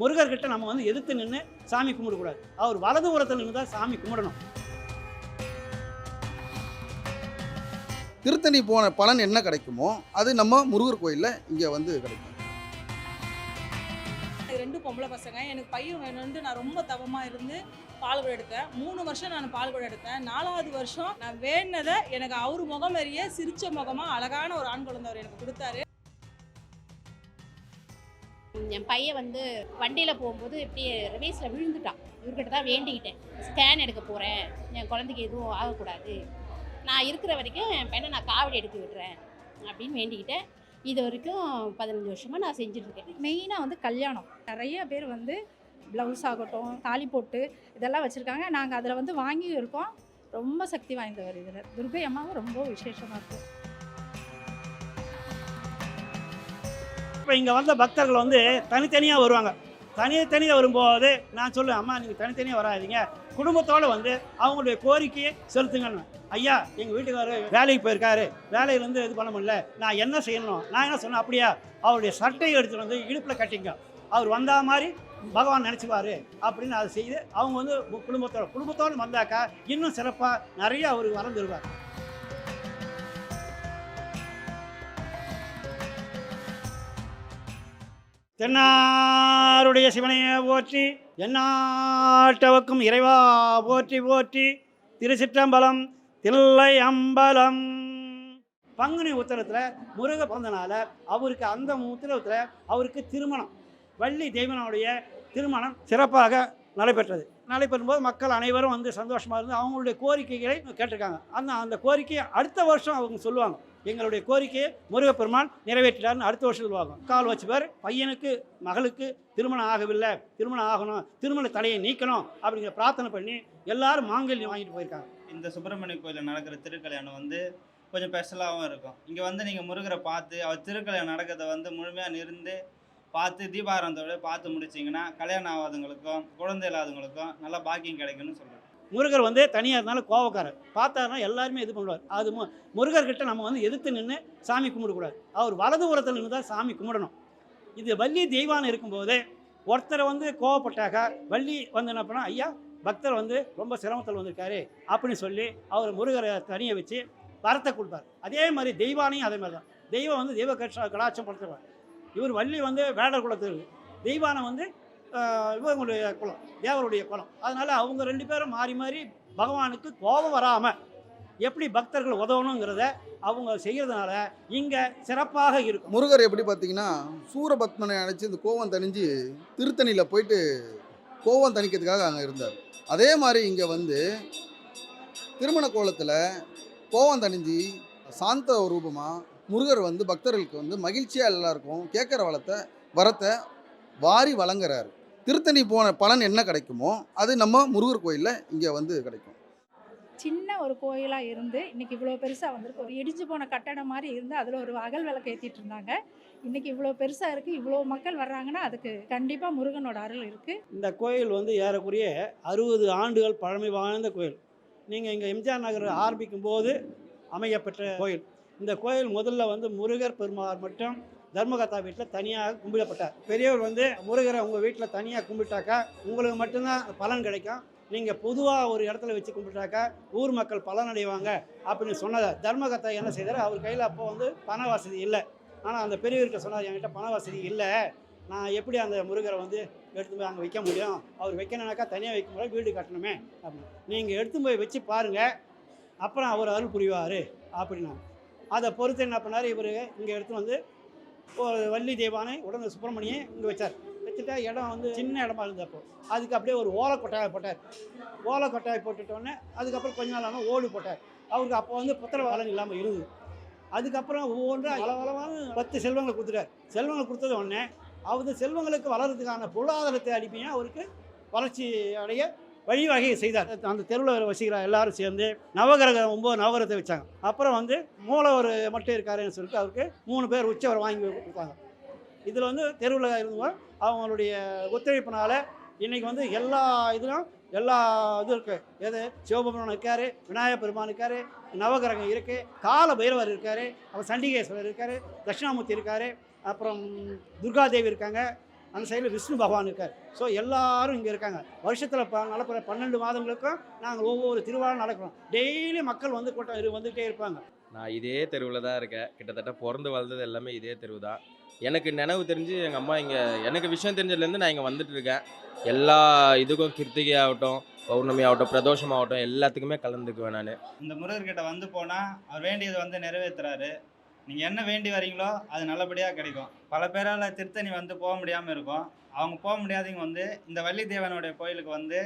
முருகர்கிட்ட நம்ம வந்து எதிர்த்து நின்று சாமி கும்பிடக்கூடாது. அவர் வலது புறத்தில் நின்று தான் சாமி கும்பிடணும். திருத்தணி போன பலன் என்ன கிடைக்குமோ அது நம்ம முருகர் கோயிலில் இங்கே வந்து கிடைக்கும். ரெண்டு பொம்பளை பசங்க. எனக்கு பையன் வேணும்னு நான் ரொம்ப தவமாக இருந்து பால் குடம் எடுத்தேன். மூணு வருஷம் நான் பால் குடம் எடுத்தேன். நாலாவது வருஷம் நான் வேண்டினதை எனக்கு அவர் முகம் அறிய சிரிச்ச முகமாக அழகான ஒரு ஆண் குழந்தை அவர் எனக்கு கொடுத்தாரு. என் பையன் வந்து வண்டியில் போகும்போது இப்படி ரிவேஸில் விழுந்துட்டான். இவர்கிட்ட தான் வேண்டிக்கிட்டேன். ஸ்கேன் எடுக்க போகிறேன் என் குழந்தைக்கு எதுவும் ஆகக்கூடாது. நான் இருக்கிற வரைக்கும் என் பையனை நான் காவடி எடுத்து விடுறேன் அப்படின்னு வேண்டிக்கிட்டேன். இது வரைக்கும் பதினஞ்சு வருஷமாக நான் செஞ்சுட்ருக்கேன். மெயினாக வந்து கல்யாணம். நிறைய பேர் வந்து ப்ளவுஸ் ஆகட்டும் தாலி போட்டு இதெல்லாம் வச்சுருக்காங்க. நாங்கள் அதில் வந்து வாங்கி இருக்கோம் ரொம்ப சக்தி வாய்ந்தவர் இதில் துர்கை அம்மாவும் ரொம்ப விசேஷமாக இருக்கும். இப்போ இங்கே வந்த பக்தர்கள் வந்து தனித்தனியாக வருவாங்க. தனித்தனியாக வரும்போது நான் சொல்லுவேன் அம்மா நீங்கள் தனித்தனியாக வராதீங்க. குடும்பத்தோடு வந்து அவங்களுடைய கோரிக்கையை செலுத்துங்கன்னு. ஐயா எங்கள் வீட்டுக்காரர் வேலைக்கு போயிருக்காரு. வேலையிலேருந்து இது பண்ண முடியல. நான் என்ன செய்யணும்? நான் என்ன சொன்னேன் அப்படியா அவருடைய சட்டையை எடுத்துகிட்டு வந்து இடுப்பில் கட்டிங்க அவர் வந்தா மாதிரி பகவான் நினச்சிப்பார். அப்படின்னு அதை செய்து அவங்க வந்து குடும்பத்தோட குடும்பத்தோடு வந்தாக்கா இன்னும் சிறப்பாக நிறைய அவருக்கு வளர்ந்துருவார். தென்னாருடைய சிவனையை போற்றி எந்நாட்டவக்கும் இறைவா போற்றி போற்றி திருச்சிற்றம்பலம் தில்லை அம்பலம் பங்குனி உத்தரத்தில் முருக பிறந்தனால அவருக்கு அந்த உத்தரத்தில் அவருக்கு திருமணம். வள்ளி தெய்வனுடைய திருமணம் சிறப்பாக நடைபெற்றது. நடைபெறும்போது மக்கள் அனைவரும் வந்து சந்தோஷமாக இருந்து அவங்களுடைய கோரிக்கைகளை கேட்டிருக்காங்க. அந்த அந்த கோரிக்கையை அடுத்த வருஷம் அவங்க சொல்லுவாங்க. எங்களுடைய கோரிக்கையை முருகப்பெருமான் நிறைவேற்றினார்னு அடுத்த வருஷம் சொல்லுவாங்க. கால் வச்சுப்பார் பையனுக்கு மகளுக்கு திருமணம் ஆகவில்லை. திருமணம் ஆகணும் திருமண தடையை நீக்கணும் அப்படிங்கிற பிரார்த்தனை பண்ணி எல்லாரும் மாங்கல்யம் வாங்கிட்டு போயிருக்காங்க. இந்த சுப்பிரமணிய கோயிலில் நடக்கிற திருக்கல்யாணம் வந்து கொஞ்சம் ஸ்பெஷலாகவும் இருக்கும். இங்கே வந்து நீங்கள் முருகரை பார்த்து அவர் திருக்கல்யாணம் நடக்கிறத வந்து முழுமையாக இருந்து பார்த்து தீபாரந்தோடு பார்த்து முடிச்சிங்கன்னா கல்யாணம் ஆகாதவங்களுக்கும் குழந்தை இல்லாதவங்களுக்கும் நல்லா பாக்கியம் கிடைக்கும்னு சொல்கிறேன் முருகர் வந்து தனியாக இருந்தாலும் கோவக்காரர். பார்த்தாருன்னா எல்லாருமே இது பண்ணுவார். அது மு முருகர்கிட்ட நம்ம வந்து எதிர்த்து நின்று சாமி கும்பிடக்கூடாது. அவர் வலது உரத்தில் நின்று தான் சாமி கும்பிடணும். இது வள்ளி தெய்வானம் இருக்கும்போது ஒருத்தரை வந்து கோவப்பட்டாக்கா வள்ளி வந்து என்ன பண்ணா ஐயா பக்தர் வந்து ரொம்ப சிரமத்தில் வந்திருக்காரு அப்படின்னு சொல்லி அவர் முருகரை தனியை வச்சு வரத்தை கொடுப்பார். அதே மாதிரி தெய்வானையும் அதே மாதிரி தான். தெய்வம் வந்து தெய்வ கட்ச கலாச்சம் படுத்துவார். இவர் வள்ளி வந்து வேடர் குலத்தில் தெய்வானம் வந்து இவங்களுடைய குலம் தேவருடைய குலம். அதனால் அவங்க ரெண்டு பேரும் மாறி மாறி பகவானுக்கு கோபம் வராமல் எப்படி பக்தர்கள் உதவணுங்கிறத அவங்க செய்கிறதுனால இங்கே சிறப்பாக இருக்கும். முருகர் எப்படி பார்த்தீங்கன்னா சூரபத்மனை அழைச்சி இந்த கோவம் தணிஞ்சு திருத்தணியில் போயிட்டு கோவம் தணிக்கிறதுக்காக அங்கே இருந்தார். அதே மாதிரி இங்கே வந்து திருமண கோலத்தில் கோவம் தணிஞ்சு சாந்த ரூபமாக முருகர் வந்து பக்தர்களுக்கு வந்து மகிழ்ச்சியாக எல்லாருக்கும் கேட்குற வளத்தை வரத்தை வாரி வழங்குறாரு. திருத்தணி போன பலன் என்ன கிடைக்குமோ அது நம்ம முருகர் கோயிலில் இங்கே வந்து கிடைக்கும். சின்ன ஒரு கோயிலாக இருந்து இன்னைக்கு இவ்வளோ பெருசாக வந்திருக்கு. ஒரு இடிஞ்சு போன கட்டடம் மாதிரி இருந்து அதில் ஒரு அகல் விளக்கு ஏற்றிட்டு இருந்தாங்க. இன்னைக்கு இவ்வளோ பெருசாக இருக்குது இவ்வளோ மக்கள் வர்றாங்கன்னா அதுக்கு கண்டிப்பாக முருகனோட அருள் இருக்குது இந்த கோயில் வந்து ஏறக்குறைய அறுபது ஆண்டுகள் பழமை வாய்ந்த கோயில். நீங்கள் இங்கே எம்ஜிஆர் நகர் ஆரம்பிக்கும் போது அமையப்பெற்ற கோயில். இந்த கோயில் முதல்ல வந்து முருகர் பெருமாள் மட்டும் தர்மகர்த்தா வீட்டில் தனியாக கும்பிடப்பட்டார். பெரியவர் வந்து முருகரை உங்கள் வீட்டில் தனியாக கும்பிட்டாக்கா உங்களுக்கு மட்டும்தான் பலன் கிடைக்கும். நீங்கள் பொதுவாக ஒரு இடத்துல வச்சு கும்பிட்டாக்கா ஊர் மக்கள் பலன் அடைவாங்க அப்படின்னு சொன்னதை தர்மகர்த்தா என்ன செய்தார்? அவர் கையில் அப்போ வந்து பண வசதி இல்லை. ஆனால் அந்த பெரியவருக்கு சொன்னார் என்கிட்ட பண வசதி இல்லை. நான் எப்படி அந்த முருகரை வந்து எடுத்து போய் அங்கே வைக்க முடியும்? அவர் வைக்கணுனாக்கா தனியாக வைக்க முடியாது வீடு கட்டணுமே அப்படின்னு. நீங்கள் எடுத்து போய் வச்சு பாருங்கள் அப்புறம் அவர் அருள் புரிவார் அப்படின்னா அதை பொறுத்து என்ன பண்ணார் இவர்? இங்கே எடுத்து வந்து வள்ளி தேவானை உடனே சுப்பிரமணியை இங்கே வச்சார். வச்சுட்டா இடம் வந்து சின்ன இடமா இருந்தப்போ அதுக்கு அப்படியே ஒரு ஓலைக்கொட்டாயை போட்டார். ஓலைக்கொட்டாயை போட்டுட்டோன்னே அதுக்கப்புறம் கொஞ்ச நாள் ஆனால் ஓடு போட்டார். அவருக்கு அப்போ வந்து புத்திர பலன் இல்லாமல் இருந்தது. அதுக்கப்புறம் ஒவ்வொன்றா அளவளவான பத்து செல்வங்களை கொடுத்துட்டார். செல்வங்களை கொடுத்தது உடனே அவர் செல்வங்களுக்கு வளர்றதுக்கான பொருளாதாரத்தை அடிப்பையும் அவருக்கு வளர்ச்சி அடைய வழிவகை செய்தார். அந்த தெருவில் வசிக்கிற எல்லாரும் சேர்ந்து நவகிரக ஒம்பது நவகிரகத்தை வச்சாங்க. அப்புறம் வந்து மூலவர் மட்டும் இருக்காருன்னு சொல்லிட்டு அவருக்கு மூணு பேர் உச்சவர் வாங்கி கொடுத்தாங்க. இதில் வந்து தெருவில் இருந்தவங்க அவங்களுடைய ஒத்துழைப்பினால இன்றைக்கி வந்து எல்லா இதுலும் எல்லா இதுவும் இருக்குது எது? சிவபெருமான் இருக்கார் விநாயகர் பெருமான் இருக்கார் நவகிரகம் இருக்குது கால பைரவர் இருக்கார் அப்புறம் சண்டிகேஸ்வரர் இருக்கார் தட்சிணாமூர்த்தி இருக்கார் அப்புறம் துர்காதேவி இருக்காங்க அந்த சைடில் விஷ்ணு பகவான் இருக்கார். ஸோ எல்லாரும் இங்கே இருக்காங்க. வருஷத்தில் ப நடக்கிற பன்னெண்டு மாதங்களுக்கும் நாங்கள் ஒவ்வொரு திருவிழா நடக்கிறோம். டெய்லி மக்கள் வந்து கூட்டம் இரு வந்துகிட்டே இருப்பாங்க. நான் இதே தெருவில் தான் இருக்கேன். கிட்டத்தட்ட பிறந்து வளர்ந்தது எல்லாமே இதே தெருவு தான். எனக்கு நினைவு தெரிஞ்சு எங்கள் அம்மா இங்கே எனக்கு விஷயம் தெரிஞ்சதுலேருந்து நான் இங்கே வந்துட்டு இருக்கேன். எல்லா இதுக்கும் கிருத்திகை ஆகட்டும் பௌர்ணமி ஆகட்டும் பிரதோஷம் ஆகட்டும் எல்லாத்துக்குமே கலந்துக்குவேன் நான். இந்த முருகர்கிட்ட வந்து போனால் அவர் வேண்டியதை வந்து நிறைவேற்றுறாரு நீங்கள் என்ன வேண்டி வரீங்களோ அது நல்லபடியாக கிடைக்கும். பல பேரால் திருத்தணி வந்து போக முடியாமல் இருக்கும். அவங்க போக முடியாதவங்க வந்து இந்த வள்ளி தேவனுடைய கோயிலுக்கு வந்து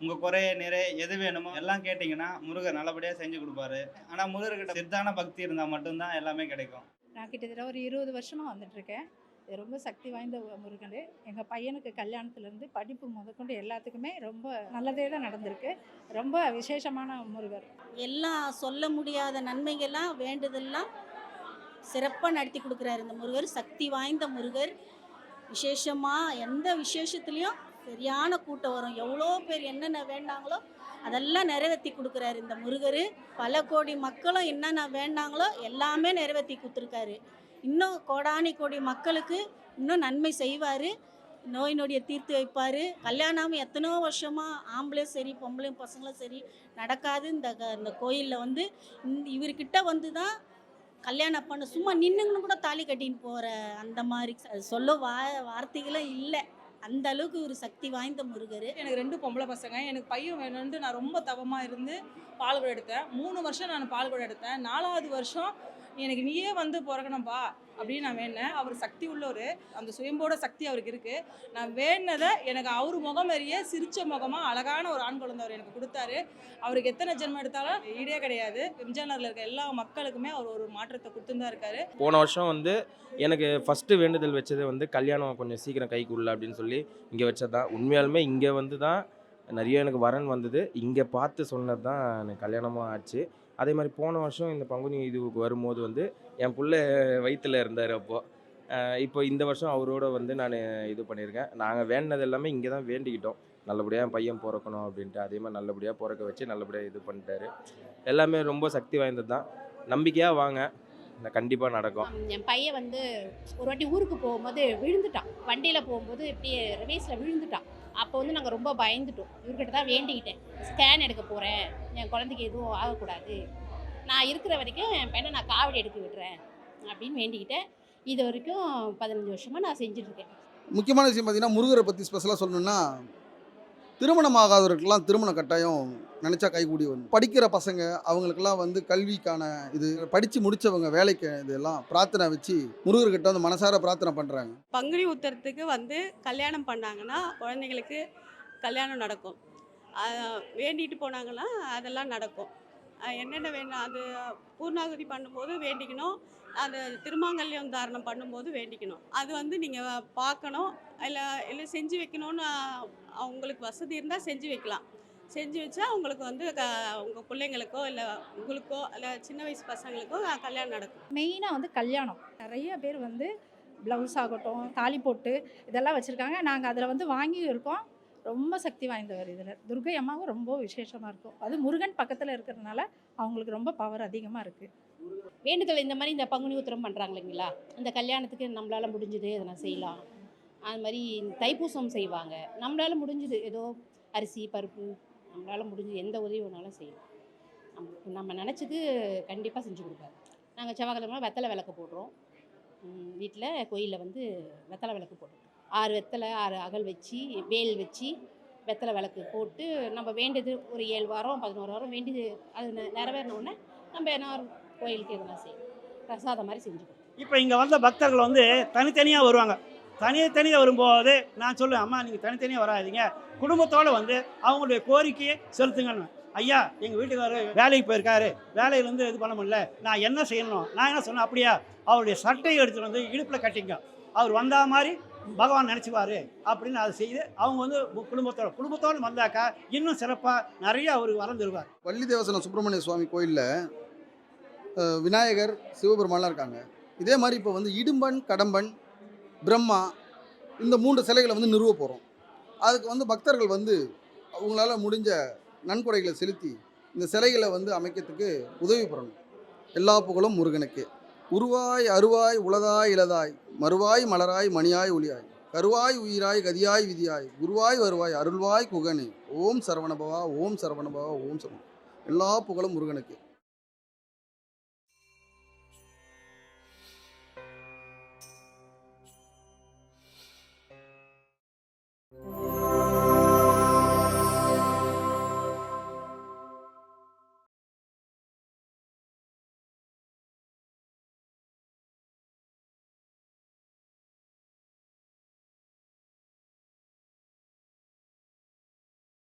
உங்கள் குறைய நிறை எது வேணுமோ எல்லாம் கேட்டிங்கன்னா முருகர் நல்லபடியாக செஞ்சு கொடுப்பாரு. ஆனால் முருகர்கிட்ட சித்தான பக்தி இருந்தால் மட்டும்தான் எல்லாமே கிடைக்கும். நான் கிட்டத்தட்ட ஒரு இருபது வருஷமாக வந்துட்டுருக்கேன். இது ரொம்ப சக்தி வாய்ந்த முருகன். எங்கள் பையனுக்கு கல்யாணத்துலேருந்து படிப்பு முதற்கொண்டு எல்லாத்துக்குமே ரொம்ப நல்லதே தான் நடந்திருக்கு. ரொம்ப விசேஷமான முருகர். எல்லாம் சொல்ல முடியாத நன்மைகள்லாம் வேண்டுதல்லாம் சிறப்பாக நடத்தி கொடுக்குறாரு. இந்த முருகர் சக்தி வாய்ந்த முருகர். விசேஷமாக எந்த விசேஷத்துலேயும் சரியான கூட்டம் வரும். எவ்வளோ பேர் என்னென்ன வேண்டாங்களோ அதெல்லாம் நிறைவேற்றி கொடுக்குறாரு இந்த முருகர். பல கோடி மக்களும் என்னென்ன வேண்டாங்களோ எல்லாமே நிறைவேற்றி கொடுத்துருக்காரு. இன்னும் கோடானி கோடி மக்களுக்கு இன்னும் நன்மை செய்வார். நோய் நொடியை தீர்த்து வைப்பார். கல்யாணம் எத்தனையோ வருஷமாக ஆம்பளையும் சரி பொம்பளையும் பசங்களும் சரி நடக்காது. இந்த க- இந்த கோயிலில் வந்து இவர்கிட்ட வந்து தான் கல்யாணம் பண்ண சும்மா நின்றுங்கன்னு கூட தாலி கட்டின்னு போகிற அந்த மாதிரி அது சொல்ல வா வார்த்தைகளும் இல்லை. அந்த அளவுக்கு ஒரு சக்தி வாய்ந்த முருகர். எனக்கு ரெண்டு பொம்பளை பசங்க. எனக்கு பையன் வேணும்னு நான் ரொம்ப தவமாக இருந்து பால்குடம் எடுத்தேன். மூணு வருஷம் நான் பால்குடம் எடுத்தேன். நாலாவது வருஷம் எனக்கு நீயே வந்து பிறக்கணும்பா அப்படின்னு நான் வேணேன் அவர் சக்தி உள்ளவர். அந்த சுயம்போட சக்தி அவருக்கு இருக்குது நான் வேணதை எனக்கு அவர் முகம் அறிய சிரிச்ச முகமாக அழகான ஒரு ஆண் குழந்தை அவர் எனக்கு கொடுத்தாரு. அவருக்கு எத்தனை ஜென்மம் எடுத்தாலும் ஈடே கிடையாது. எம்ஜிஆர்ல இருக்க எல்லா மக்களுக்குமே அவர் ஒரு மாற்றத்தை கொடுத்துருந்தா இருக்காரு. போன வருஷம் வந்து எனக்கு ஃபஸ்ட்டு வேண்டுதல் வச்சது வந்து கல்யாணம் கொஞ்சம் சீக்கிரம் கைக்குள்ள அப்படின்னு சொல்லி இங்கே வச்சது தான். உண்மையாலுமே இங்கே வந்து தான் நிறைய எனக்கு வரன் வந்தது. இங்கே பார்த்து சொன்னது தான் எனக்கு கல்யாணமும் ஆச்சு. அதே மாதிரி போன வருஷம் இந்த பங்குனி இதுவுக்கு வரும்போது வந்து என் பிள்ளை வயிற்றில் இருந்தார் அப்போது இப்போ இந்த வருஷம் அவரோட வந்து நான் இது பண்ணியிருக்கேன் நாங்கள் வேண்டினது எல்லாமே இங்கே தான் வேண்டிக்கிட்டோம். நல்லபடியாக என் பையன் பிறக்கணும் அப்படின்ட்டு. அதே மாதிரி நல்லபடியாக பிறக்க வச்சு நல்லபடியாக இது பண்ணிட்டாரு. எல்லாமே ரொம்ப சக்தி வாய்ந்தது தான். நம்பிக்கையாக வாங்க. கண்டிப்பாக நடக்கும். என் பையன் வந்து ஒரு வாட்டி ஊருக்கு போகும்போது விழுந்துட்டான். வண்டியில் போகும்போது இப்படியே ரிவேஸில் விழுந்துட்டான். அப்போ வந்து நாங்கள் ரொம்ப பயந்துட்டோம். இவர்கிட்ட தான் வேண்டிக்கிட்டேன். ஸ்கேன் எடுக்க போகிறேன் என் குழந்தைக்கு எதுவும் ஆகக்கூடாது. நான் இருக்கிற வரைக்கும் என் பையனை நான் காவடி எடுக்க விடுறேன் அப்படின்னு வேண்டிக்கிட்டேன். இது வரைக்கும் பதினஞ்சு வருஷமாக நான் செஞ்சுட்ருக்கேன் முக்கியமான விஷயம் பார்த்தீங்கன்னா முருகரை பற்றி ஸ்பெஷலாக சொல்லணுன்னா திருமணம் ஆகாதவர்களுக்கெல்லாம் திருமண கட்டாயம் நினச்சா கைகூடி வரும். படிக்கிற பசங்க அவங்களுக்கெல்லாம் வந்து கல்விக்கான இது படித்து முடித்தவங்க வேலைக்கு இதெல்லாம் பிரார்த்தனை வச்சு முருகர்கிட்ட வந்து மனசார பிரார்த்தனை பண்ணுறாங்க பங்குனி உத்தரத்துக்கு வந்து கல்யாணம் பண்ணாங்கன்னா குழந்தைங்களுக்கு கல்யாணம் நடக்கும். வேண்டிட்டு போனாங்கன்னா அதெல்லாம் நடக்கும். என்னென்ன வேணும்? அது பூர்ணாகுதி பண்ணும்போது வேண்டிக்கணும். அந்த திருமாங்கல்யம் தாரணம் பண்ணும்போது வேண்டிக்கணும். அது வந்து நீங்கள் பார்க்கணும். இல்லை இல்லை செஞ்சு வைக்கணும்னு அவங்களுக்கு வசதி இருந்தால் செஞ்சு வைக்கலாம். செஞ்சு வச்சா உங்களுக்கு வந்து க உங்கள் பிள்ளைங்களுக்கோ இல்லை உங்களுக்கோ இல்லை சின்ன வயசு பசங்களுக்கோ கல்யாணம் நடக்கும். மெயினாக வந்து கல்யாணம். நிறைய பேர் வந்து ப்ளவுஸ் ஆகட்டும் தாலி போட்டு இதெல்லாம் வச்சுருக்காங்க. நாங்கள் அதில் வந்து வாங்கி இருக்கோம். ரொம்ப சக்தி வாய்ந்தவர் இதில். துர்கை அம்மாவும் ரொம்ப விசேஷமாக இருக்கும். அது முருகன் பக்கத்தில் இருக்கிறதுனால அவங்களுக்கு ரொம்ப பவர் அதிகமாக இருக்குது வேண்டுதல் இந்த மாதிரி இந்த பங்குனி உத்திரம் பண்ணுறாங்க இல்லைங்களா? அந்த கல்யாணத்துக்கு நம்மளால் முடிஞ்சது இதை நான் செய்யலாம். அது மாதிரி தைப்பூசம் செய்வாங்க. நம்மளால் முடிஞ்சது. ஏதோ அரிசி பருப்பு நம்மளால் முடிஞ்சது. எந்த உதவி வேணாலும் செய்யலாம். நம்ம நம்ம நினச்சது கண்டிப்பாக செஞ்சு கொடுப்பாரு. நாங்கள் செவ்வாய்க்கிழமை வெத்தலை விளக்கு போடுறோம். வீட்டில் கோயிலில் வந்து வெத்தலை விளக்கு போடுறோம். ஆறு வெத்தலை ஆறு அகல் வச்சு வேல் வச்சு வெத்தலை விளக்கு போட்டு நம்ம வேண்டியது ஒரு ஏழு வாரம் பதினோரு வாரம் வேண்டியது அது நெ- நம்ம என்ன கோயிலுக்கு எதனா செய்யணும் பிரசாதம் மாதிரி செஞ்சு கொடுப்போம். இப்போ இங்கே வந்த பக்தர்கள் வந்து தனித்தனியாக வருவாங்க. தனித்தனியாக வரும்போது நான் சொல்லுவேன் அம்மா நீங்கள் தனித்தனியாக வராதீங்க. குடும்பத்தோடு வந்து அவங்களுடைய கோரிக்கையை செலுத்துங்கன்னு. ஐயா எங்கள் வீட்டுக்காரர் வேலைக்கு போயிருக்காரு. வேலையிலேருந்து இது பண்ண முடியல. நான் என்ன செய்யணும்? நான் என்ன சொன்னேன் அப்படியா அவருடைய சட்டையை எடுத்துகிட்டு வந்து இடுப்பில் கட்டிங்க அவர் வந்தா மாதிரி பகவான் நினச்சிவாரு அப்படின்னு அதை செய்து அவங்க வந்து குடும்பத்தோட குடும்பத்தோடு வந்தாக்கா இன்னும் சிறப்பாக நிறைய அவர் வளர்ந்துருவார். வள்ளி தேவசனம் சுப்பிரமணிய சுவாமி கோயிலில் விநாயகர் சிவபெருமான்லாம் இருக்காங்க. இதே மாதிரி இப்போ வந்து இடும்பன் கடம்பன் பிரம்மா இந்த மூன்று சிலைகளை வந்து நிறுவ போகிறோம் அதுக்கு வந்து பக்தர்கள் வந்து அவங்களால முடிஞ்ச நன்கொடைகளை செலுத்தி இந்த சிலைகளை வந்து அமைக்கிறதுக்கு உதவி பண்ணணும் எல்லா புகழும் முருகனுக்கு. உருவாய் அருவாய் உளதாய் இளதாய் மறுவாய் மலராய் மணியாய் ஒளியாய். கருவாய் உயிராய் கதியாய் விதியாய். குருவாய் வருவாய் அருள்வாய் குகனே. ஓம் சரவணபவா ஓம் சரவணபவா ஓம் சரவண. எல்லா புகழும் முருகனுக்கு.